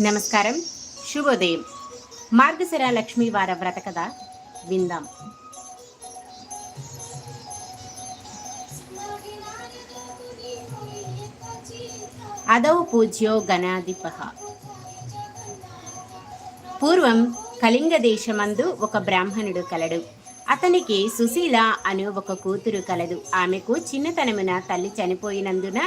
నమస్కారం. శుభోదయం. మార్గశిర లక్ష్మీ వార వ్రత కథ విందాం. అదౌ పూజ్యో గణాధిప. పూర్వం కళింగ దేశమందు ఒక బ్రాహ్మణుడు కలడు. అతనికి సుశీల అనే ఒక కూతురు కలదు. ఆమెకు చిన్నతనమున తల్లి చనిపోయినందున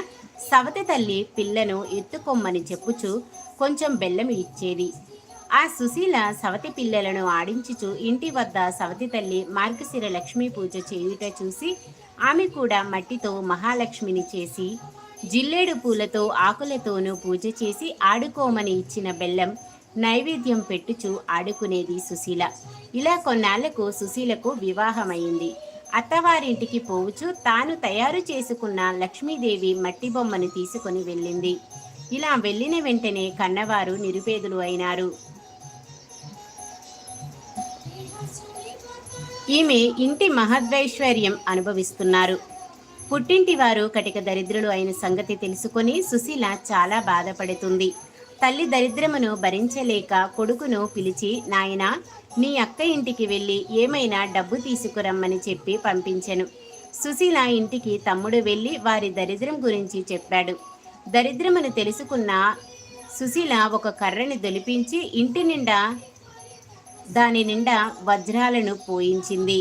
సవతి తల్లి పిల్లను ఎత్తుకొమ్మని చెప్పుచు కొంచెం బెల్లం ఇచ్చేది. ఆ సుశీల సవతి పిల్లలను ఆడించుచు ఇంటి వద్ద సవతి తల్లి మార్గశిర లక్ష్మీ పూజ చేయుట చూసి ఆమె కూడా మట్టితో మహాలక్ష్మిని చేసి జిల్లేడు పూలతో ఆకులతోనూ పూజ చేసి ఆడుకోమని ఇచ్చిన బెల్లం నైవేద్యం పెట్టుచు ఆడుకునేది సుశీల. ఇలా కొన్నాళ్ళకు సుశీలకు వివాహమైంది. అత్తవారింటికి పోవుచు తాను తయారు చేసుకున్న లక్ష్మీదేవి మట్టి బొమ్మను తీసుకుని వెళ్ళింది. ఇలా వెళ్ళిన వెంటనే కన్నవారు నిరుపేదలు అయినారు. ఈమె ఇంటి మహద్వైశ్వర్యం అనుభవిస్తున్నారు. పుట్టింటి వారు కటిక దరిద్రులు అయిన సంగతి తెలుసుకొని సుశీల చాలా బాధపడుతుంది. తల్లి దరిద్రమును భరించలేక కొడుకును పిలిచి నాయన నీ అక్క ఇంటికి వెళ్ళి ఏమైనా డబ్బు తీసుకురమ్మని చెప్పి పంపించెను సుశీల ఇంటికి తమ్ముడు వెళ్ళి వారి దరిద్రం గురించి చెప్పాడు. దరిద్రమును తెలుసుకున్న సుశీల ఒక కర్రని దొలిపించి ఇంటి నిండా దాని నిండా వజ్రాలను పోయించింది.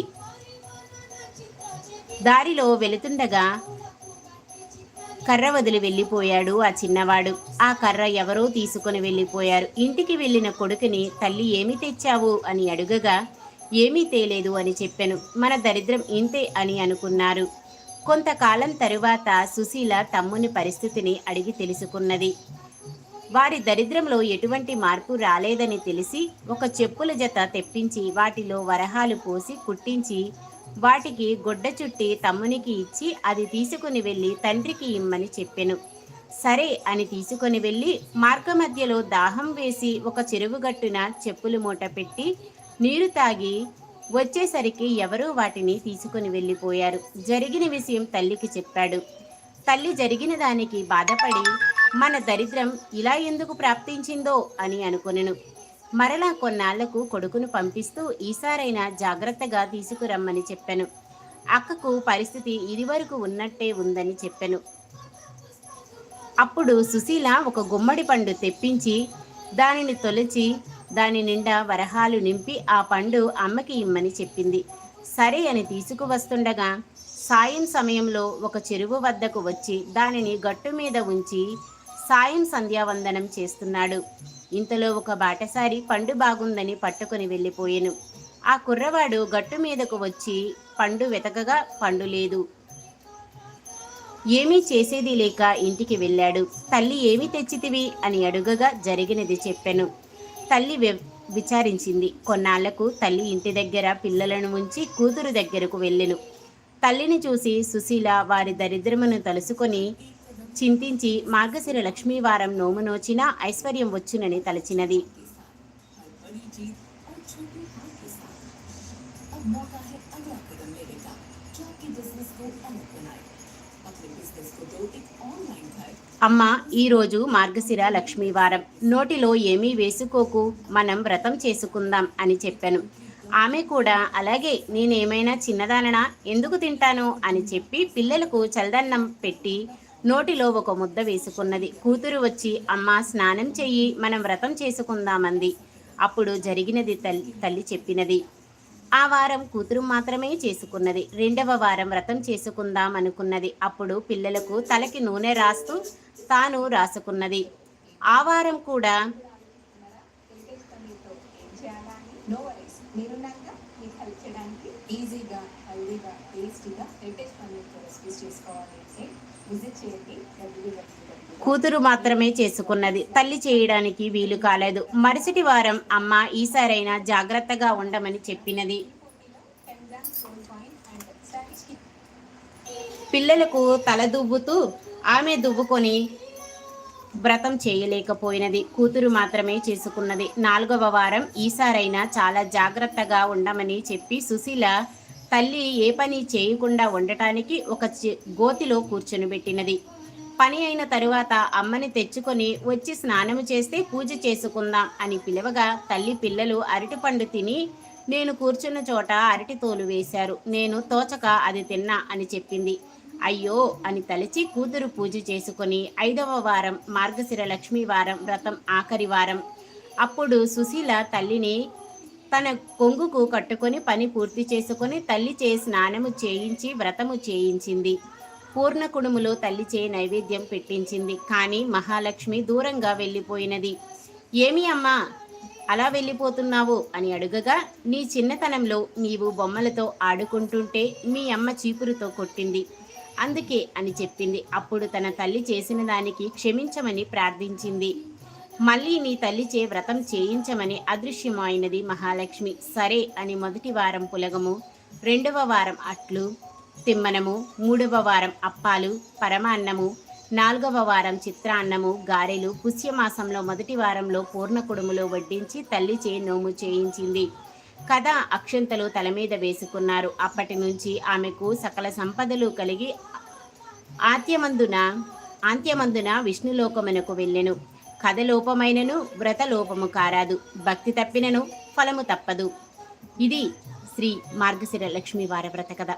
దారిలో వెళుతుండగా కర్ర వదిలి వెళ్ళిపోయాడు ఆ చిన్నవాడు. ఆ కర్ర ఎవరో తీసుకుని వెళ్ళిపోయారు. ఇంటికి వెళ్ళిన కొడుకుని తల్లి ఏమి తెచ్చావు? అని అడుగగా ఏమీ తేలేదు అని చెప్పాను. మన దరిద్రం ఇంతే అని అనుకున్నారు. కొంతకాలం తరువాత సుశీల తమ్ముని పరిస్థితిని అడిగి తెలుసుకున్నది. వారి దరిద్రంలో ఎటువంటి మార్పు రాలేదని తెలిసి ఒక చెప్పుల జత తెప్పించి వాటిలో వరహాలు పోసి కుట్టించి వాటికి గుడ్డ చుట్టి తమ్మునికి ఇచ్చి అది తీసుకుని వెళ్ళి తండ్రికి ఇమ్మని చెప్పెను. సరే అని తీసుకొని వెళ్ళి మార్గమధ్యలో దాహం వేసి ఒక చెరువుగట్టున చెప్పులు మూట పెట్టి నీరు తాగి వచ్చేసరికి ఎవరూ వాటిని తీసుకుని వెళ్ళిపోయారు. జరిగిన విషయం తల్లికి చెప్పాడు. తల్లి జరిగిన దానికి బాధపడి మన దరిద్రం ఇలా ఎందుకు ప్రాప్తించిందో అని అనుకొనెను. మరలా కొన్నాళ్ళకు కొడుకును పంపిస్తూ ఈసారైనా జాగ్రత్తగా తీసుకురమ్మని చెప్పాను. అక్కకు పరిస్థితి ఇదివరకు ఉన్నట్టే ఉందని చెప్పాను. అప్పుడు సుశీల ఒక గుమ్మడి పండు తెప్పించి దానిని తొలిచి దాని నిండా వరహాలు నింపి ఆ పండు అమ్మకి ఇమ్మని చెప్పింది. సరే అని తీసుకువస్తుండగా సాయం సమయంలో ఒక చెరువు వద్దకు వచ్చి దానిని గట్టు మీద ఉంచి సాయం సంధ్యావందనం చేస్తున్నాడు. ఇంతలో ఒక బాటసారి పండు బాగుందని పట్టుకుని వెళ్ళిపోయాను. ఆ కుర్రవాడు గట్టు మీదకు వచ్చి పండు వెతకగా పండు లేదు. ఏమీ చేసేది లేక ఇంటికి వెళ్ళాడు. తల్లి ఏమి తెచ్చితివి? అని అడుగగా జరిగినది చెప్పాను. తల్లి విచారించింది. కొన్నాళ్ళకు తల్లి ఇంటి దగ్గర పిల్లలను ఉంచి కూతురు దగ్గరకు వెళ్ళెను. తల్లిని చూసి సుశీల వారి దరిద్రమును తలుసుకొని చింతించి మార్గశిర లక్ష్మీవారం నోము నోచిన ఐశ్వర్యం వచ్చునని తలచినది. అమ్మ ఈరోజు మార్గశిర లక్ష్మీవారం. నోటిలో ఏమీ వేసుకోకు మనం వ్రతం చేసుకుందాం అని చెప్పాను. ఆమె కూడా అలాగే నేనేమైనా చిన్నదాననా? ఎందుకు తింటాను? అని చెప్పి పిల్లలకు చల్దన్నం పెట్టి నోటిలో ఒక ముద్ద వేసుకున్నది. కూతురు వచ్చి అమ్మ స్నానం చెయ్యి మనం వ్రతం చేసుకుందామంది. అప్పుడు జరిగినది తల్లి తల్లి చెప్పినది. ఆ వారం కూతురు మాత్రమే చేసుకున్నది. రెండవ వారం వ్రతం చేసుకుందాం అనుకున్నది అప్పుడు పిల్లలకు తలకి నూనె రాస్తూ తాను రాసుకున్నది. ఆ వారం కూడా ఈజీగా హెల్దీగా టేస్టీగా లేటెస్ట్ రెసిపీస్ చేసుకోవాలి అంటే కూతురు మాత్రమే చేసుకున్నది. తల్లి చేయడానికి వీలు కాలేదు. మరుసటి వారం అమ్మ ఈసారైనా జాగ్రత్తగా ఉండమని చెప్పినది. పిల్లలకు తల దువ్వుతూ ఆమె దువ్వుకొని వ్రతం చేయలేకపోయినది. కూతురు మాత్రమే చేసుకున్నది. నాలుగవ వారం ఈసారైనా చాలా జాగ్రత్తగా ఉండమని చెప్పి సుశీల తల్లి ఏ పని చేయకుండా ఉండటానికి ఒక గోతిలో కూర్చొనిబెట్టినది పని అయిన తరువాత అమ్మని తెచ్చుకొని వచ్చి స్నానము చేస్తే పూజ చేసుకుందాం అని పిలవగా తల్లి పిల్లలు అరటిపండు తిని నేను కూర్చున్న చోట అరటి తోలు వేశారు. నేను తోచక అది తిన్నా అని చెప్పింది. అయ్యో అని తలచి కూతురు పూజ చేసుకుని ఐదవ వారం మార్గశిర లక్ష్మీ వారం వ్రతం ఆఖరి వారం. అప్పుడు సుశీల తల్లిని తన కొంగుకు కట్టుకొని పని పూర్తి చేసుకొని తల్లి చే స్నానము చేయించి వ్రతము చేయించింది. పూర్ణ కుడుములో తల్లి చే నైవేద్యం పెట్టించింది. కానీ మహాలక్ష్మి దూరంగా వెళ్ళిపోయినది. ఏమి అమ్మా అలా వెళ్ళిపోతున్నావు? అని అడుగగా నీ చిన్నతనంలో నీవు బొమ్మలతో ఆడుకుంటుంటే మీ అమ్మ చీపురుతో కొట్టింది. అందుకే అని చెప్పింది. అప్పుడు తన తల్లి చేసిన దానికి క్షమించమని ప్రార్థించింది. మళ్ళీ నీ తల్లిచే వ్రతం చేయించమని అదృశ్యమైనది మహాలక్ష్మి. సరే అని మొదటి వారం పులగము రెండవ వారం అట్లు తిమ్మనము మూడవ వారం అప్పాలు పరమాన్నము నాలుగవ వారం చిత్రాన్నము గారెలు పుష్యమాసంలో మొదటి వారంలో పూర్ణ కుడుములో వడ్డించి తల్లిచే నోము చేయించింది. కథ అక్షంతలు తల మీద వేసుకున్నారు. అప్పటి నుంచి ఆమెకు సకల సంపదలు కలిగి ఆత్యమందున ఆంత్యమందున విష్ణులోకమునకు వెళ్ళెను. కథ లోపమైనను వ్రత లోపము కారాదు. భక్తి తప్పినను ఫలము తప్పదు. ఇది శ్రీ మార్గశిర లక్ష్మీ వారవ్రత కథ.